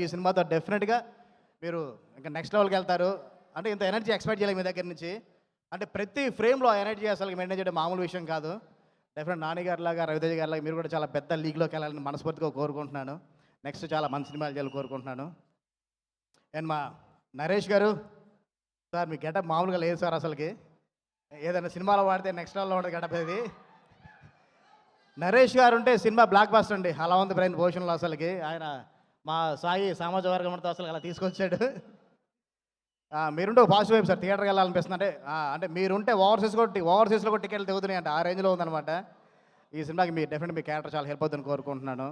ఈ సినిమాతో డెఫినెట్గా మీరు ఇంకా నెక్స్ట్ లెవెల్కి వెళ్తారు. అంటే ఇంత ఎనర్జీ ఎక్స్పెక్ట్ చేయలేదు మీ దగ్గర నుంచి. అంటే ప్రతి ఫ్రేమ్లో ఎనర్జీ అసలు మెయింటైన్ చేయడం మామూలు విషయం కాదు. డెఫినెట్ నాని గారి లాగా రవితేజ గారి మీరు కూడా చాలా పెద్ద లీగ్లోకి వెళ్ళాలని మనస్ఫూర్తిగా కోరుకుంటున్నాను. నెక్స్ట్ చాలా మంచి సినిమాలు చేయాలని కోరుకుంటున్నాను. అండ్ మా నరేష్ గారు సార్ మీ గెటప్ మామూలుగా లేదు సార్ అసలుకి. ఏదైనా సినిమాలో వాడితే నెక్స్ట్ లెవెల్లో ఉండదు గెటప్ ఇది నరేష్ గారు ఉంటే సినిమా బ్లాక్ బాస్టర్ అండి. అలా ఉంది బ్రెయిన్ భూషణ్లో అసలుకి. ఆయన మా సాయి సామాజిక వర్గంతో అసలు అలా తీసుకొచ్చాడు. మీరుంటే ఒక పాజిటివ్ వైపు సార్. థియేటర్కి వెళ్ళాలనిపిస్తుంది. అంటే అంటే మీరుంటే ఓవర్సీస్ కూడా ఓవర్సీస్లో కూడా టికెట్లు దిగుతున్నాయి అంటే. ఆ రేంజ్లో ఉందన్నమాట. ఈ సినిమాకి మీ డెఫినెట్ మీ క్యారెక్టర్ చాలా హెల్ప్ అవుతుందని కోరుకుంటున్నాను.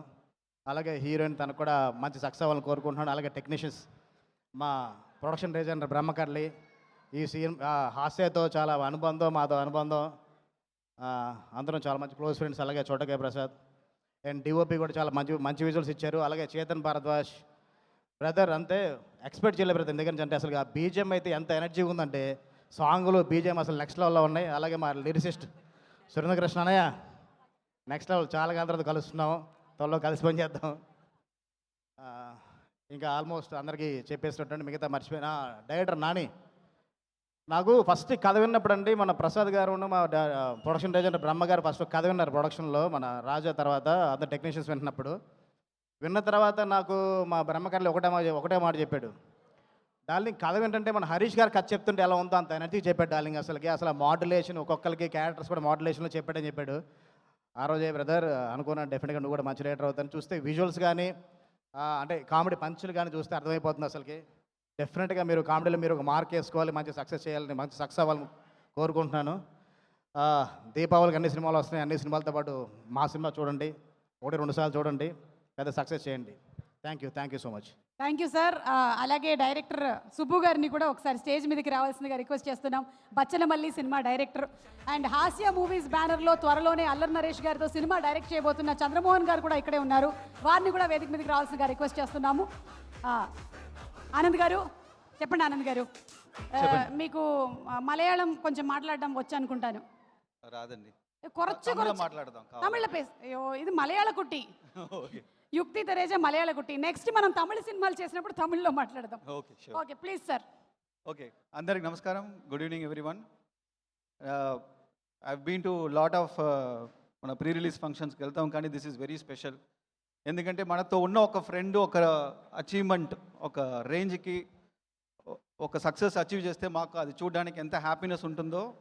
అలాగే హీరోయిన్ తనకు కూడా మంచి సక్సెస్ అవ్వాలని కోరుకుంటున్నాను. అలాగే టెక్నీషియన్స్ మా ప్రొడక్షన్ డిజైనర్ బ్రహ్మకర్లి ఈ సీన్ హాస్యతో చాలా అనుబంధం మాతో అనుబంధం. అందరం చాలా మంచి క్లోజ్ ఫ్రెండ్స్ అలాగే చోటకే ప్రసాద్. అండ్ డిఓపి కూడా చాలా మంచి మంచి విజువల్స్ ఇచ్చారు. అలాగే చేతన్ భారద్వాజ్ బ్రదర్ అంతే ఎక్స్పెక్ట్ చేయలేదు బ్రదర్ ఎందుకంటే అంటే అసలు ఆ బీజిఎం అయితే ఎంత ఎనర్జీ ఉందంటే సాంగ్లు బీజిఎం అసలు నెక్స్ట్ లెవెల్లో ఉన్నాయి. అలాగే మా లిరిసిస్ట్ సురేంద్రకృష్ణ అన్నయ్య నెక్స్ట్ లెవెల్ చాలా కాలం తర్వాత కలుస్తున్నాం. త్వరలో కలిసి పని చేద్దాం. ఇంకా ఆల్మోస్ట్ అందరికీ చెప్పేసినట్టు మిగతా మర్చిపోయిన డైరెక్టర్ నాని నాకు ఫస్ట్ కథ విన్నప్పుడు అండి మన ప్రసాద్ గారు ఉన్న మా ప్రొడక్షన్ డైరెక్టర్ బ్రహ్మ గారు ఫస్ట్ కథ విన్నారు ప్రొడక్షన్లో మన రాజా తర్వాత అందరు టెక్నీషియన్స్ విన్నప్పుడు. విన్న తర్వాత నాకు మా బ్రహ్మకర్లు ఒకటే ఒకటే మాట చెప్పాడు. డార్లింగ్ కథ ఏంటంటే మన హరీష్ గారు కథ చెప్తుంటే ఎలా ఉందో అంత ఎనర్జీ చెప్పాడు డార్లింగ్ అసలుకి అసలు మాడ్యులేషన్ ఒక్కొక్కరికి క్యారెక్టర్స్ కూడా మాడ్యులేషన్లో చెప్పాడని చెప్పాడు. ఆ రోజే బ్రదర్ అనుకున్నాను డెఫినెట్గా నువ్వు కూడా మంచి రైటర్ అవుతాను చూస్తే విజువల్స్ కానీ అంటే కామెడీ పంచులు కానీ చూస్తే అర్థమైపోతుంది అసలుకి. డెఫినెట్గా మీరు కామెడీలో మీరు ఒక మార్క్ వేసుకోవాలి మంచి సక్సెస్ చేయాలని మంచి సక్సెస్ అవ్వాలని కోరుకుంటున్నాను. దీపావళికి అన్ని సినిమాలు వస్తున్నాయి. అన్ని సినిమాలతో పాటు మా సినిమా చూడండి. ఒకటి రెండు సార్లు చూడండి. పెద్ద సక్సెస్ చేయండి. Thank you thank you so much thank you sir అలాగే డైరెక్టర్ సుబ్బు గారిని కూడా ఒకసారి స్టేజ్ మీదకి రావాల్సిందిగా రిక్వెస్ట్ చేస్తున్నాం. బచ్చనమల్లి సినిమా డైరెక్టర్ అండ్ హాస్య మూవీస్ బ్యానర్లో త్వరలోనే అల్లర్ నరేష్ గారితో సినిమా డైరెక్ట్ చేయబోతున్న చంద్రమోహన్ గారు కూడా ఇక్కడే ఉన్నారు. వారిని కూడా వేదిక మీదకి రావాల్సిందిగా రిక్వెస్ట్ చేస్తున్నాము. ఆనంద్ గారు? చెప్పండి ఆనంద్ గారు. మీకు మలయాళం కొంచెం మాట్లాడడం వచ్చు అనుకుంటాను. రాదండి. కొరచ్చు మాట్లాడదాం? తమిళ పేస్ అయ్యో ఇది మలయాళ కుట్టి. యుక్తి తెరేజ మలయాళ కుట్టి. నెక్స్ట్ మనం తమిళ సినిమాలు చేసినప్పుడు తమిళ్ళో మాట్లాడదాం. ఓకే ప్లీజ్ సార్ ఓకే అందరికి నమస్కారం. Good evening everyone I been to lot of మన ప్రీ రిలీజ్ ఫంక్షన్స్కి వెళ్తాం కానీ దిస్ ఈజ్ వెరీ స్పెషల్ ఎందుకంటే మనతో ఉన్న ఒక ఫ్రెండ్ ఒక అచీవ్మెంట్ ఒక రేంజ్కి ఒక సక్సెస్ అచీవ్ చేస్తే మాకు అది చూడడానికి ఎంత హ్యాపీనెస్ ఉంటుందో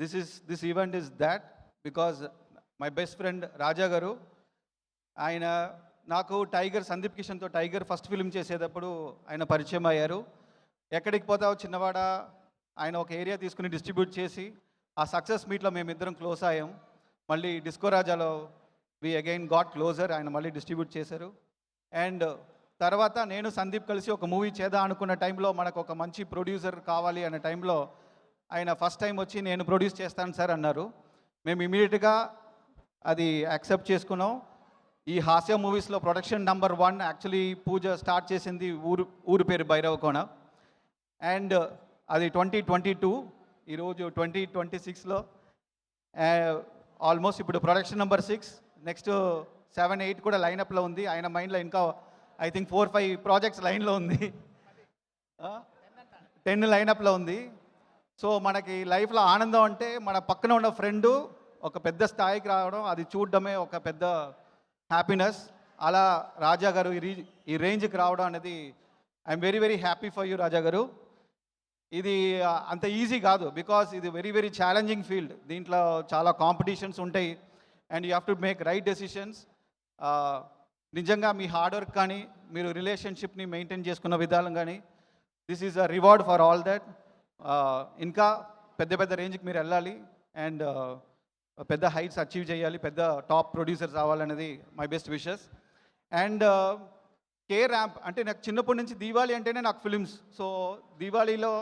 this is this event is that because my best friend Raja గారు ఆయన నాకు టైగర్ సందీప్ కిషన్తో టైగర్ ఫస్ట్ ఫిలిం చేసేటప్పుడు ఆయన పరిచయం అయ్యారు. ఎక్కడికి పోతావు చిన్నవాడ ఆయన ఒక ఏరియా తీసుకుని డిస్ట్రిబ్యూట్ చేసి ఆ సక్సెస్ మీట్లో మేమిద్దరం క్లోజ్ అయ్యాం. మళ్ళీ డిస్కో రాజాలో వి అగైన్ గాట్ క్లోజర్ ఆయన మళ్ళీ డిస్ట్రిబ్యూట్ చేశారు. అండ్ uh, తర్వాత నేను సందీప్ కలిసి ఒక మూవీ చేద్దాం అనుకున్న టైంలో మనకు ఒక మంచి ప్రొడ్యూసర్ కావాలి అనే టైంలో ఆయన ఫస్ట్ టైం వచ్చి నేను ప్రొడ్యూస్ చేస్తాను సార్ అన్నారు. మేము ఇమీడియట్గా అది యాక్సెప్ట్ చేసుకున్నాం. ఈ హాస్య మూవీస్లో ప్రొడక్షన్ నెంబర్ వన్ యాక్చువల్లీ పూజ స్టార్ట్ చేసింది ఊరు ఊరు పేరు భైరవకోణ అండ్ uh, అది ట్వంటీ ట్వంటీ టూ ఈరోజు ట్వంటీ ట్వంటీ సిక్స్లో ఆల్మోస్ట్ ఇప్పుడు production number six next seven eight కూడా లైనప్లో ఉంది. ఆయన మైండ్లో ఇంకా I think four five projects లైన్లో ఉంది. టెన్ లైనప్లో ఉంది. సో మనకి లైఫ్లో ఆనందం అంటే మన పక్కన ఉన్న ఫ్రెండు ఒక పెద్ద స్థాయికి రావడం అది చూడడమే ఒక పెద్ద హ్యాపీనెస్. అలా రాజా గారు ఈ రీ ఈ రేంజ్కి రావడం అనేది I'm very very happy for you Raja గారు. ఇది అంత ఈజీ కాదు బికాస్ ఇది వెరీ వెరీ ఛాలెంజింగ్ ఫీల్డ్. దీంట్లో చాలా కాంపిటీషన్స్ ఉంటాయి. And you have to make right decisions నిజంగా మీ హార్డ్ వర్క్ కానీ మీరు రిలేషన్షిప్ని మెయింటైన్ చేసుకున్న విధానం కానీ this is a reward for all that ఇంకా పెద్ద పెద్ద రేంజ్కి మీరు వెళ్ళాలి అండ్ పెద్ద హైట్స్ అచీవ్ చేయాలి పెద్ద top producers అవ్వాలనేది my best wishes and K ramp అంటే నాకు చిన్నప్పటి నుంచి దీవాళి అంటేనే నాకు ఫిలిమ్స్ సో దీవాళీలో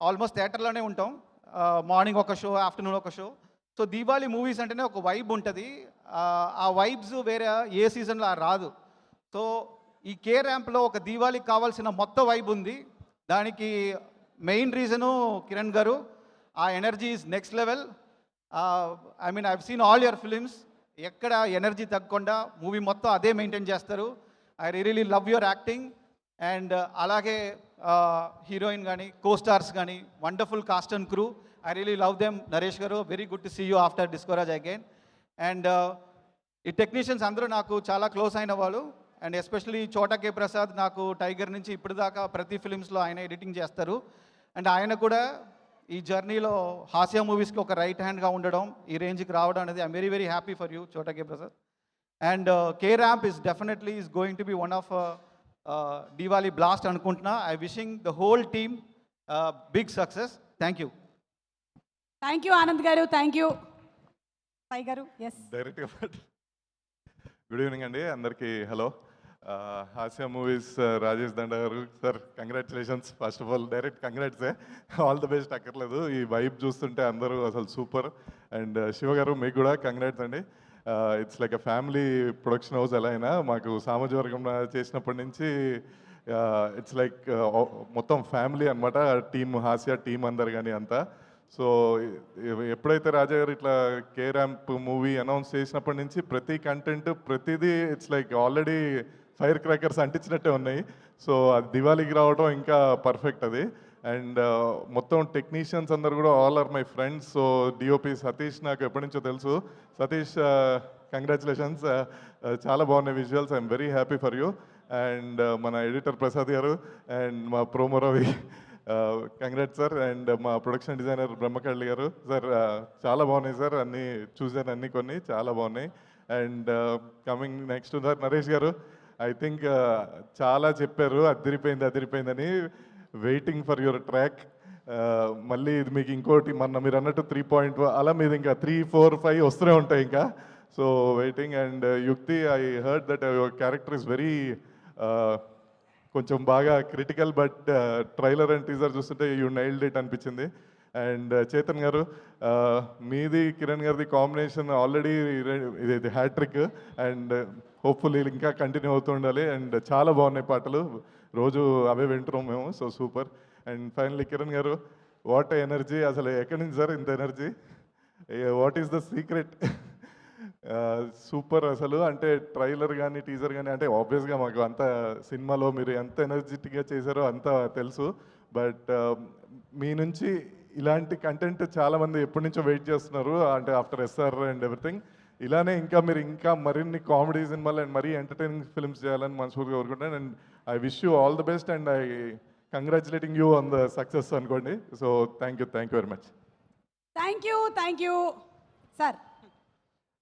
ఆల్మోస్ట్ థియేటర్లోనే ఉంటాం. మార్నింగ్ ఒక షో ఆఫ్టర్నూన్ ఒక షో సో దీపావళి మూవీస్ అంటేనే ఒక వైబ్ ఉంటుంది. ఆ వైబ్స్ వేరే ఏ సీజన్లో రాదు. సో ఈ కే ర్యాంప్లో ఒక దీవాళికి కావాల్సిన మొత్తం వైబ్ ఉంది. దానికి మెయిన్ రీజను కిరణ్ గారు ఆ energy is next level. I mean I've seen all your films ఎక్కడ ఎనర్జీ తగ్గకుండా మూవీ మొత్తం అదే మెయింటైన్ చేస్తారు. I really love your acting. And అలాగే హీరోయిన్ కానీ కో స్టార్స్ కానీ wonderful cast and crew. I really love them Naresh గారు very good to see you after Disco Raja again and ఈ technicians అందరూ నాకు చాలా క్లోజ్ అయిన వాళ్ళు. And especially Chota K Prasad నాకు టైగర్ నుంచి ఇప్పటిదాకా ప్రతి ఫిలిమ్స్లో ఆయన ఎడిటింగ్ చేస్తారు. అండ్ ఆయన కూడా ఈ జర్నీలో హాస్య మూవీస్కి ఒక రైట్ హ్యాండ్గా ఉండడం ఈ రేంజ్కి రావడం అనేది I'm very very happy for you Chota K Prasad and K ramp is definitely is going to be one of Diwali blast అనుకుంటున్నా. I wishing the whole team big success thank you thank you Anand గారు thank you Sai గారు yes డైరెక్ట్గా good evening అండి అందరికీ hello. హాస్య movies Rajesh Danda గారు sir congratulations first of all direct కంగ్రాట్సే all the best అక్కర్లేదు. ఈ వైబ్ చూస్తుంటే అందరూ అసలు సూపర్ అండ్ uh, శివ గారు మీకు కూడా కంగ్రాట్స్ అండి. It's like a family production house ఎలా అయినా మాకు సామాజిక వర్గం చేసినప్పటి నుంచి ఇట్స్ లైక్ మొత్తం ఫ్యామిలీ అనమాట టీమ్ హాస్య టీం అందరు కానీ అంతా. సో ఎప్పుడైతే రాజా గారు ఇట్లా కే ర్యాంప్ మూవీ అనౌన్స్ చేసినప్పటి నుంచి ప్రతి కంటెంట్ ప్రతిదీ it's like already fire crackers అంటించినట్టే ఉన్నాయి. సో అది దివాళీకి రావడం ఇంకా పర్ఫెక్ట్ అది. అండ్ మొత్తం టెక్నీషియన్స్ అందరు కూడా all are my friends so DOP Satish నాకు ఎప్పటి నుంచో తెలుసు. సతీష్ కంగ్రాచులేషన్స్ చాలా బాగున్నాయి visuals I'm very happy for you and మన ఎడిటర్ ప్రసాద్ గారు. అండ్ మా promo Ravi. Congrat sir and మా ప్రొడక్షన్ డిజైనర్ బ్రహ్మకళ్ళి గారు సార్ చాలా బాగున్నాయి సార్ అన్నీ చూసాను అన్ని కొన్ని చాలా బాగున్నాయి. And coming next sir Naresh గారు ఐ థింక్ చాలా చెప్పారు అదిరిపోయింది అదిరిపోయిందని వెయిటింగ్ ఫర్ యువర్ ట్రాక్ మళ్ళీ ఇది మీకు ఇంకోటి మొన్న మీరు అన్నట్టు త్రీ పాయింట్ అలా మీద ఇంకా త్రీ ఫోర్ ఫైవ్ వస్తూనే ఉంటాయి ఇంకా. So waiting and Yukti I heard that your character is very కొంచెం బాగా critical but trailer and teaser చూస్తుంటే యూ నైల్డ్ ఇట్ అనిపించింది. అండ్ చేతన్ uh, గారు uh, మీది కిరణ్ గారిది కాంబినేషన్ ఆల్రెడీ ఇది హ్యాట్రిక్ అండ్ హోప్ఫుల్లీ ఇంకా కంటిన్యూ అవుతూ ఉండాలి. అండ్ uh, చాలా బాగున్నాయి పాటలు. రోజు అవే వింటున్నాం మేము so super and finally Kiran గారు వాట్ ఎనర్జీ అసలు ఎక్కడి నుంచి సార్ ఇంత energy what is the secret super అసలు. అంటే ట్రైలర్ కానీ టీజర్ కానీ అంటే ఆబ్వియస్గా మాకు అంత సినిమాలో మీరు ఎంత ఎనర్జెటిక్గా చేశారో అంత తెలుసు. బట్ మీ నుంచి ఇలాంటి కంటెంట్ చాలామంది ఎప్పటి నుంచో వెయిట్ చేస్తున్నారు. అంటే ఆఫ్టర్ ఎస్ఆర్ అండ్ ఎవ్రీథింగ్. ఇలానే ఇంకా మీరు ఇంకా మరిన్ని కామెడీ సినిమాలు అండ్ మరీ ఎంటర్టైనింగ్ ఫిల్మ్స్ చేయాలని మనస్ఫూర్తిగా కోరుకుంటాను and I wish you all the best and I congratulating you on the success అనుకోండి. So thank you thank you very much. Thank you thank you sir.